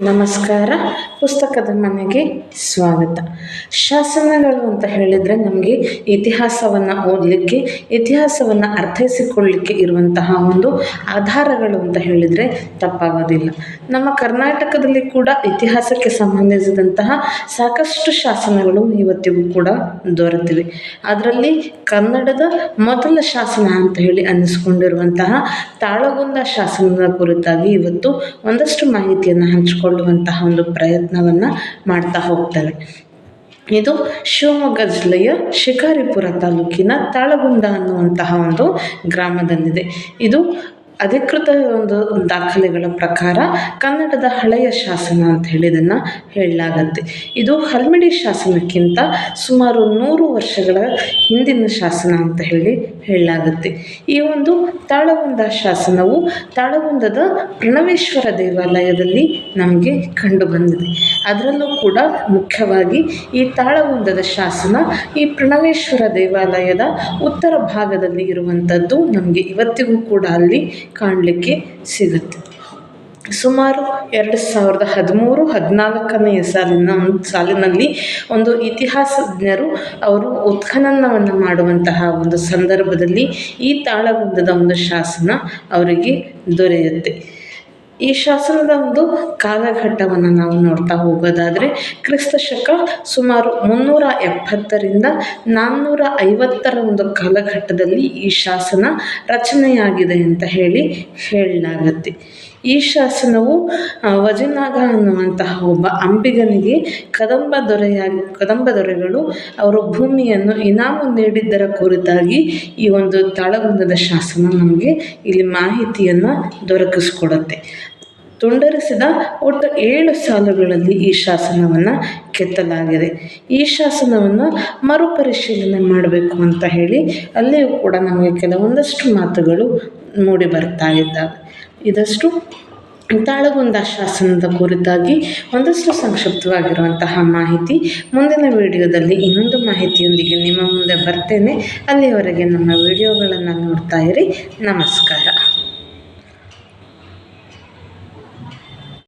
ನಮಸ್ಕಾರ. ಪುಸ್ತಕದ ಮನೆಗೆ ಸ್ವಾಗತ. ಶಾಸನಗಳು ಅಂತ ಹೇಳಿದರೆ ನಮಗೆ ಇತಿಹಾಸವನ್ನು ಓದಲಿಕ್ಕೆ, ಇತಿಹಾಸವನ್ನು ಅರ್ಥೈಸಿಕೊಳ್ಳಲಿಕ್ಕೆ ಇರುವಂತಹ ಒಂದು ಆಧಾರಗಳು ಅಂತ ಹೇಳಿದರೆ ತಪ್ಪಾಗೋದಿಲ್ಲ. ನಮ್ಮ ಕರ್ನಾಟಕದಲ್ಲಿ ಕೂಡ ಇತಿಹಾಸಕ್ಕೆ ಸಂಬಂಧಿಸಿದಂತಹ ಸಾಕಷ್ಟು ಶಾಸನಗಳು ಇವತ್ತಿಗೂ ಕೂಡ ದೊರೆತಿವೆ. ಅದರಲ್ಲಿ ಕನ್ನಡದ ಮೊದಲ ಶಾಸನ ಅಂತ ಹೇಳಿ ಅನ್ನಿಸ್ಕೊಂಡಿರುವಂತಹ ತಾಳಗುಂದ ಶಾಸನದ ಕುರಿತಾಗಿ ಇವತ್ತು ಒಂದಷ್ಟು ಮಾಹಿತಿಯನ್ನು ಹಂಚಿಕೊಳ್ಳುವಂತಹ ಒಂದು ಪ್ರಯತ್ನವನ್ನು ಮಾಡ್ತಾ ಹೋಗ್ತಾರೆ ಇದು ಶಿವಮೊಗ್ಗ ಜಿಲ್ಲೆಯ ಶಿಕಾರಿಪುರ ತಾಲೂಕಿನ ತಾಳಗುಂದ ಅನ್ನುವಂತಹ ಒಂದು ಗ್ರಾಮದಲ್ಲಿದೆ. ಇದು ಅಧಿಕೃತ ಒಂದು ದಾಖಲೆಗಳ ಪ್ರಕಾರ ಕನ್ನಡದ ಹಳೆಯ ಶಾಸನ ಅಂತ ಹೇಳಿ ಇದನ್ನು ಹೇಳಲಾಗತ್ತೆ. ಇದು ಹಲ್ಮಿಡಿ ಶಾಸನಕ್ಕಿಂತ ಸುಮಾರು ನೂರು ವರ್ಷಗಳ ಹಿಂದಿನ ಶಾಸನ ಅಂತ ಹೇಳಿ ಹೇಳಲಾಗತ್ತೆ. ಈ ಒಂದು ತಾಳಗುಂದ ಶಾಸನವು ತಾಳಗುಂದದ ಪ್ರಣವೇಶ್ವರ ದೇವಾಲಯದಲ್ಲಿ ನಮಗೆ ಕಂಡು ಬಂದಿದೆ. ಅದರಲ್ಲೂ ಕೂಡ ಮುಖ್ಯವಾಗಿ ಈ ತಾಳಗುಂದದ ಶಾಸನ ಈ ಪ್ರಣವೇಶ್ವರ ದೇವಾಲಯದ ಉತ್ತರ ಭಾಗದಲ್ಲಿ ಇರುವಂಥದ್ದು ನಮಗೆ ಇವತ್ತಿಗೂ ಕೂಡ ಅಲ್ಲಿ ಕಾಣಲಿಕ್ಕೆ ಸಿಗುತ್ತೆ. ಸುಮಾರು ಎರಡು ಸಾವಿರದ ಹದಿಮೂರು ಹದಿನಾಲ್ಕನೆಯ ಸಾಲಿನ ಒಂದು ಸಾಲಿನಲ್ಲಿ ಒಂದು ಇತಿಹಾಸಜ್ಞರು ಅವರು ಉತ್ಖನನವನ್ನು ಮಾಡುವಂತಹ ಒಂದು ಸಂದರ್ಭದಲ್ಲಿ ಈ ತಾಳಗುಂದದ ಒಂದು ಶಾಸನ ಅವರಿಗೆ ದೊರೆಯುತ್ತೆ. ಈ ಶಾಸನದ ಒಂದು ಕಾಲಘಟ್ಟವನ್ನು ನಾವು ನೋಡ್ತಾ ಹೋಗೋದಾದರೆ ಕ್ರಿಸ್ತ ಶಕ ಸುಮಾರು ಮುನ್ನೂರ ಎಪ್ಪತ್ತರಿಂದ ನಾನ್ನೂರ ಐವತ್ತರ ಒಂದು ಕಾಲಘಟ್ಟದಲ್ಲಿ ಈ ಶಾಸನ ರಚನೆಯಾಗಿದೆ ಅಂತ ಹೇಳಿ ಹೇಳಲಾಗತ್ತೆ. ಈ ಶಾಸನವು ವಜನಾಗ ಅನ್ನುವಂತಹ ಒಬ್ಬ ಅಂಬಿಗನಿಗೆ ಕದಂಬ ದೊರೆಯಾಗಿ ಕದಂಬ ದೊರೆಗಳು ಅವರು ಭೂಮಿಯನ್ನು ಇನಾಮು ನೀಡಿದ್ದರ ಕುರಿತಾಗಿ ಈ ಒಂದು ತಾಳಗುಂದದ ಶಾಸನ ನಮಗೆ ಇಲ್ಲಿ ಮಾಹಿತಿಯನ್ನು ದೊರಕಿಸ್ಕೊಡುತ್ತೆ. ತುಂಡರಿಸಿದ ಒಟ್ಟು ಏಳು ಸಾಲುಗಳಲ್ಲಿ ಈ ಶಾಸನವನ್ನು ಕೆತ್ತಲಾಗಿದೆ. ಈ ಶಾಸನವನ್ನು ಮರುಪರಿಶೀಲನೆ ಮಾಡಬೇಕು ಅಂತ ಹೇಳಿ ಅಲ್ಲಿಯೂ ಕೂಡ ನಮಗೆ ಕೆಲವೊಂದಷ್ಟು ಮಾತುಗಳು ಮೂಡಿ ಬರ್ತಾ ಇದ್ದಾವೆ. ಇದಷ್ಟು ತಾಳಗುಂದ ಶಾಸನದ ಕುರಿತಾಗಿ ಒಂದಷ್ಟು ಸಂಕ್ಷಿಪ್ತವಾಗಿರುವಂತಹ ಮಾಹಿತಿ ಮುಂದಿನ ವಿಡಿಯೋದಲ್ಲಿ ಇನ್ನೊಂದು ಮಾಹಿತಿಯೊಂದಿಗೆ ನಿಮ್ಮ ಮುಂದೆ ಬರ್ತೇನೆ. ಅಲ್ಲಿಯವರೆಗೆ ನಮ್ಮ ವಿಡಿಯೋಗಳನ್ನು ನೋಡ್ತಾ ಇರಿ. ನಮಸ್ಕಾರ.